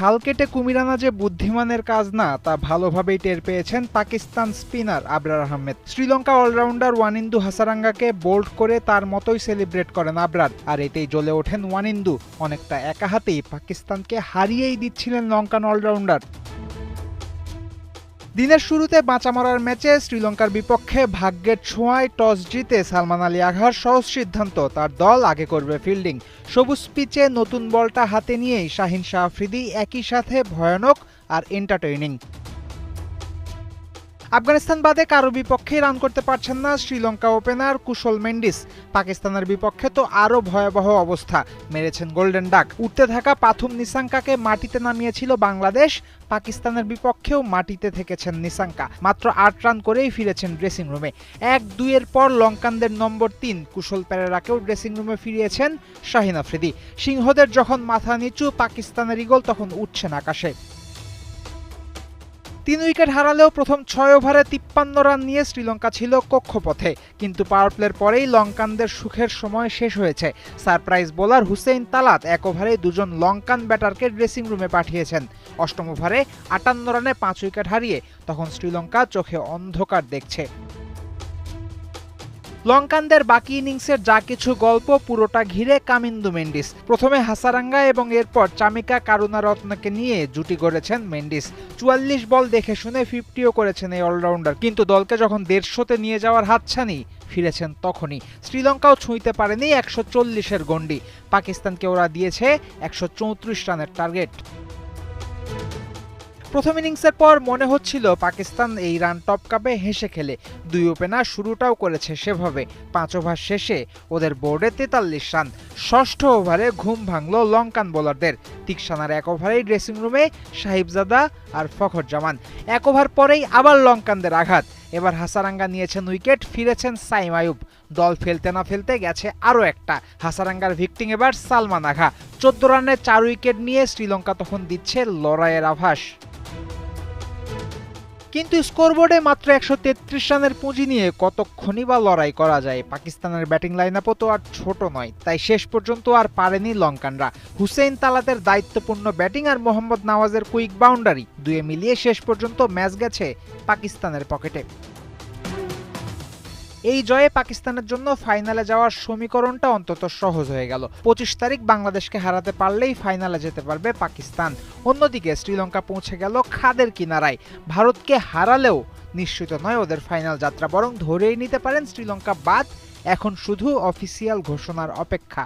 খাল কেটে কুমির আনা যে বুদ্ধিমানের কাজ না, তা ভালোভাবেই টের পেয়েছেন পাকিস্তান স্পিনার আবরার আহমেদ। শ্রীলঙ্কা অলরাউন্ডার ওয়ানিন্দু হাসারাঙ্গাকে বোল্ড করে তার মতোই সেলিব্রেট করেন আবরার, আর এতেই জ্বলে ওঠেন ওয়ানিন্দু। অনেকটা একা হাতেই পাকিস্তানকে হারিয়েই দিচ্ছিলেন লঙ্কান অলরাউন্ডার। দিনের শুরুতে বাঁচা মরার ম্যাচে শ্রীলঙ্কার বিপক্ষে ভাগ্যের ছোঁয়ায় টস জিতে সালমান আলী আঘার সহজ সিদ্ধান্ত। তার দল আগে করবে ফিল্ডিং। সবুজ পিচে নতুন বলটা হাতে নিয়েই শাহিন শাহ আফ্রিদি একই সাথে ভয়ানক আর এন্টারটেইনিং আফগানিস্তান বাদে কারও বিপক্ষেই রান করতে পারছেন না শ্রীলঙ্কা ওপেনার কুশল মেন্ডিস। পাকিস্তানের বিপক্ষে তো আরও ভয়াবহ অবস্থা। মেরেছেন গোল্ডেন ডাক। উঠতে থাকা পাথুম নিসাঙ্কাকে মাটিতে নামিয়েছিল বাংলাদেশ। পাকিস্তানের বিপক্ষেও মাটিতে থেকেছেন নিসাঙ্কা। মাত্র আট রান করেই ফিরেছেন ড্রেসিং রুমে এক দুইয়ের পর লঙ্কানদের নম্বর তিন কুশল পেরেরাকেও ড্রেসিং রুমে ফিরিয়েছেন শাহিন আফ্রিদি। সিংহদের যখন মাথা নিচু, পাকিস্তানের ইগল তখন উঠছেন আকাশে। তিন উইকেট হারালেও প্রথম ছয় ওভারে তিপ্পান্ন রান নিয়ে শ্রীলঙ্কা ছিল কক্ষপথে। কিন্তু পাওয়ার প্লের পরেই লঙ্কানদের সুখের সময় শেষ হয়েছে। সারপ্রাইজ বোলার হুসেইন তালাত এক ওভারে দুজন লঙ্কান ব্যাটারকে ড্রেসিং রুমে পাঠিয়েছেন। অষ্টম ওভারে আটান্ন রানে পাঁচ উইকেট হারিয়ে তখন শ্রীলঙ্কা চোখে অন্ধকার দেখছে। লঙ্কানদের বাকি ইনিংসের যা কিছু গল্প পুরোটা ঘিরে কামিন্দু মেন্ডিস। প্রথমে হাসারাঙ্গা এবং এরপর চামিকা কারুনারত্নকে নিয়ে জুটি গড়েছেন মেন্ডিস। চুয়াল্লিশ বল দেখে শুনে ফিফটিও করেছেন এই অলরাউন্ডার। কিন্তু দলকে যখন দেড়শোতে নিয়ে যাওয়ার হাতছানি ফিরেছেন তখনই। শ্রীলঙ্কাও ছুঁইতে পারেনি একশো চল্লিশের গন্ডি পাকিস্তানকে ওরা দিয়েছে একশো চৌত্রিশ রানের টার্গেট। প্রথম ইনিংসের পর মনে হচ্ছিল পাকিস্তান এই রান টপকাবে হেসে খেলে। দুই ওপেনার শুরুটাও করেছে সেভাবে। পাঁচ ওভার শেষে ওদের বোর্ডে তেতাল্লিশ রান। ষষ্ঠ ওভারে ঘুম ভাঙল লঙ্কান বোলারদের। তিকসানার এক ওভারেই ড্রেসিং রুমে সাহিবজাদা আর ফখর জামান এক ওভার পরেই আবার লঙ্কানদের আঘাত। এবার হাসারাঙ্গা নিয়েছেন উইকেট, ফিরেছেন সাইম আয়ুব। দল ফেলতে না ফেলতে গেছে আরও একটা। হাসারাঙ্গার ভিক্টিং এবার সালমান আঘা। চোদ্দ রানে চার উইকেট নিয়ে শ্রীলঙ্কা তখন দিচ্ছে লড়াইয়ের আভাস। কিন্তু স্কোরবোর্ডে মাত্র একশো তেত্রিশ রানের পুঁজি নিয়ে কতক্ষণই বা লড়াই করা যায়? পাকিস্তানের ব্যাটিং লাইন আপও তো আর ছোট নয়। তাই শেষ পর্যন্ত আর পারেনি লঙ্কানরা। হুসেইন তালাতের দায়িত্বপূর্ণ ব্যাটিং আর মোহাম্মদ নওয়াজের কুইক বাউন্ডারি দুয়ে মিলিয়ে শেষ পর্যন্ত ম্যাচ গেছে পাকিস্তানের পকেটে। এই জয়ে পাকিস্তানের জন্য ফাইনালে যাওয়ার সমীকরণটা অন্তত সহজ হয়ে গেল। পঁচিশ তারিখ বাংলাদেশকে হারাতে পারলেই ফাইনালে যেতে পারবে পাকিস্তান। অন্যদিকে শ্রীলঙ্কা পৌঁছে গেল খাদের কিনারায়। ভারতকে হারালেও নিশ্চিত নয় ওদের ফাইনাল যাত্রা, বরং ধরেই নিতে পারেন শ্রীলঙ্কা বাদ এখন শুধু অফিসিয়াল ঘোষণার অপেক্ষা।